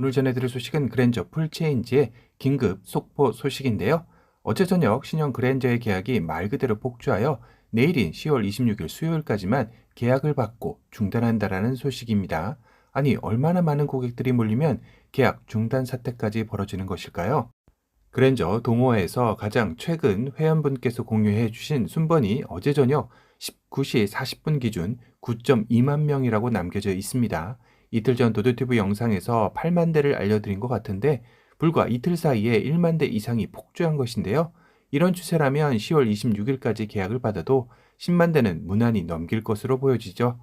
오늘 전해드릴 소식은 그랜저 풀체인지의 긴급 속보 소식인데요. 어제 저녁 신형 그랜저의 계약이 말 그대로 폭주하여 내일인 10월 26일 수요일까지만 계약을 받고 중단한다라는 소식입니다. 아니, 얼마나 많은 고객들이 몰리면 계약 중단 사태까지 벌어지는 것일까요? 그랜저 동호회에서 가장 최근 회원분께서 공유해 주신 순번이 어제 저녁 19시 40분 기준 9.2만 명이라고 남겨져 있습니다. 이틀 전 도도티브 영상에서 8만 대를 알려드린 것 같은데 불과 이틀 사이에 1만 대 이상이 폭주한 것인데요. 이런 추세라면 10월 26일까지 계약을 받아도 10만 대는 무난히 넘길 것으로 보여지죠.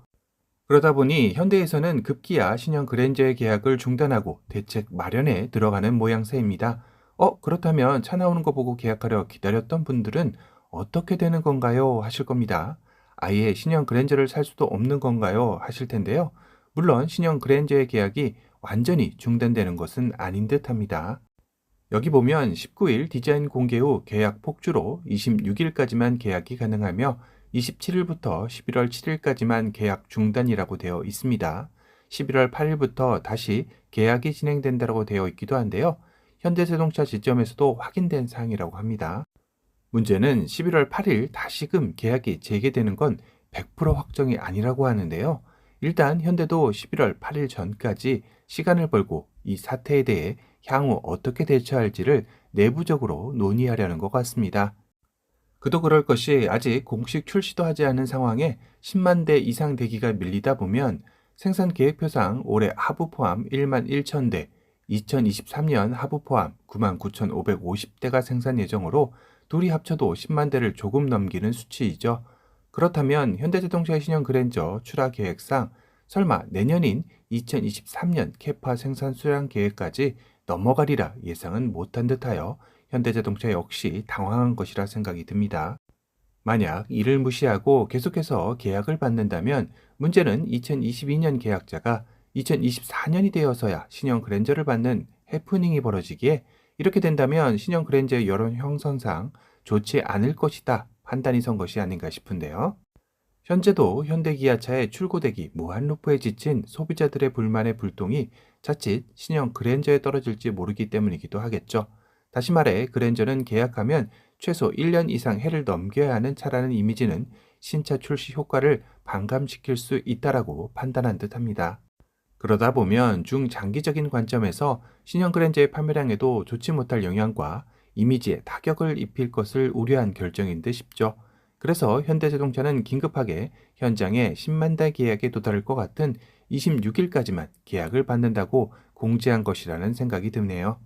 그러다 보니 현대에서는 급기야 신형 그랜저의 계약을 중단하고 대책 마련에 들어가는 모양새입니다. 어, 그렇다면 차 나오는 거 보고 계약하려 기다렸던 분들은 어떻게 되는 건가요? 하실 겁니다. 아예 신형 그랜저를 살 수도 없는 건가요? 하실 텐데요. 물론 신형 그랜저의 계약이 완전히 중단되는 것은 아닌 듯 합니다. 여기 보면 19일 디자인 공개 후 계약 폭주로 26일까지만 계약이 가능하며 27일부터 11월 7일까지만 계약 중단이라고 되어 있습니다. 11월 8일부터 다시 계약이 진행된다고 되어 있기도 한데요. 현대자동차 지점에서도 확인된 사항이라고 합니다. 문제는 11월 8일 다시금 계약이 재개되는 건 100% 확정이 아니라고 하는데요. 일단 현대도 11월 8일 전까지 시간을 벌고 이 사태에 대해 향후 어떻게 대처할지를 내부적으로 논의하려는 것 같습니다. 그도 그럴 것이 아직 공식 출시도 하지 않은 상황에 10만 대 이상 대기가 밀리다 보면 생산 계획표상 올해 하부 포함 1만 1천 대, 2023년 하부 포함 9만 9,550대가 생산 예정으로 둘이 합쳐도 10만 대를 조금 넘기는 수치이죠. 그렇다면 현대자동차의 신형 그랜저 출하 계획상 설마 내년인 2023년 캐파 생산 수량 계획까지 넘어가리라 예상은 못한 듯하여 현대자동차 역시 당황한 것이라 생각이 듭니다. 만약 이를 무시하고 계속해서 계약을 받는다면 문제는 2022년 계약자가 2024년이 되어서야 신형 그랜저를 받는 해프닝이 벌어지기에 이렇게 된다면 신형 그랜저의 여론 형성상 좋지 않을 것이다 판단이 선 것이 아닌가 싶은데요. 현재도 현대기아차의 출고되기 무한 루프에 지친 소비자들의 불만의 불똥이 자칫 신형 그랜저에 떨어질지 모르기 때문이기도 하겠죠. 다시 말해 그랜저는 계약하면 최소 1년 이상 해를 넘겨야 하는 차라는 이미지는 신차 출시 효과를 반감시킬 수 있다라고 판단한 듯합니다. 그러다 보면 중장기적인 관점에서 신형 그랜저의 판매량에도 좋지 못할 영향과 이미지에 타격을 입힐 것을 우려한 결정인 듯 싶죠. 그래서 현대자동차는 긴급하게 현장에 10만 달 계약에 도달할 것 같은 26일까지만 계약을 받는다고 공지한 것이라는 생각이 드네요.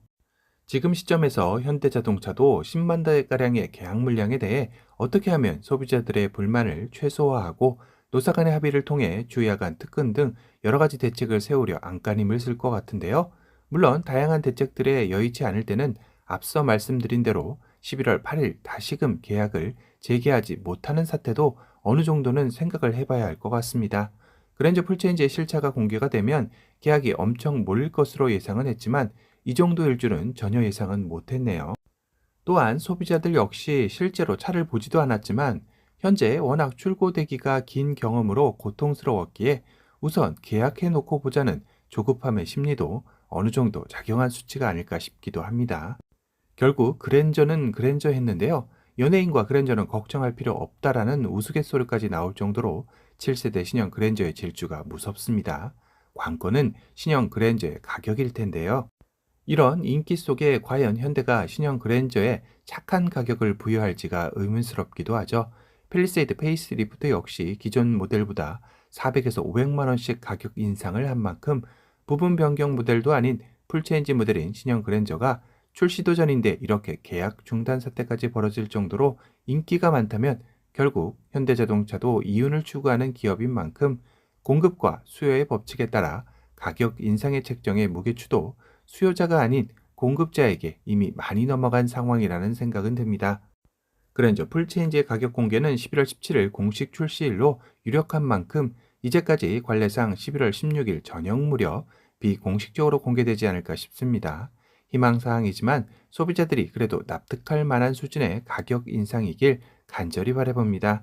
지금 시점에서 현대자동차도 10만 달가량의 계약 물량에 대해 어떻게 하면 소비자들의 불만을 최소화하고 노사 간의 합의를 통해 주야간 특근 등 여러 가지 대책을 세우려 안간힘을 쓸 것 같은데요. 물론 다양한 대책들에 여의치 않을 때는 앞서 말씀드린 대로 11월 8일 다시금 계약을 재개하지 못하는 사태도 어느 정도는 생각을 해봐야 할 것 같습니다. 그랜저 풀체인지의 실차가 공개가 되면 계약이 엄청 몰릴 것으로 예상은 했지만 이 정도일 줄은 전혀 예상은 못했네요. 또한 소비자들 역시 실제로 차를 보지도 않았지만 현재 워낙 출고 대기가 긴 경험으로 고통스러웠기에 우선 계약해 놓고 보자는 조급함의 심리도 어느 정도 작용한 수치가 아닐까 싶기도 합니다. 결국 그랜저는 그랜저 했는데요. 연예인과 그랜저는 걱정할 필요 없다라는 우스갯소리까지 나올 정도로 7세대 신형 그랜저의 질주가 무섭습니다. 관건은 신형 그랜저의 가격일 텐데요. 이런 인기 속에 과연 현대가 신형 그랜저에 착한 가격을 부여할지가 의문스럽기도 하죠. 펠리세이드 페이스리프트 역시 기존 모델보다 400에서 500만 원씩 가격 인상을 한 만큼 부분 변경 모델도 아닌 풀체인지 모델인 신형 그랜저가 출시도 전인데 이렇게 계약 중단 사태까지 벌어질 정도로 인기가 많다면 결국 현대자동차도 이윤을 추구하는 기업인 만큼 공급과 수요의 법칙에 따라 가격 인상의 책정의 무게추도 수요자가 아닌 공급자에게 이미 많이 넘어간 상황이라는 생각은 듭니다. 그랜저 풀체인지의 가격 공개는 11월 17일 공식 출시일로 유력한 만큼 이제까지 관례상 11월 16일 저녁 무렵 비공식적으로 공개되지 않을까 싶습니다. 희망사항이지만 소비자들이 그래도 납득할 만한 수준의 가격 인상이길 간절히 바라봅니다.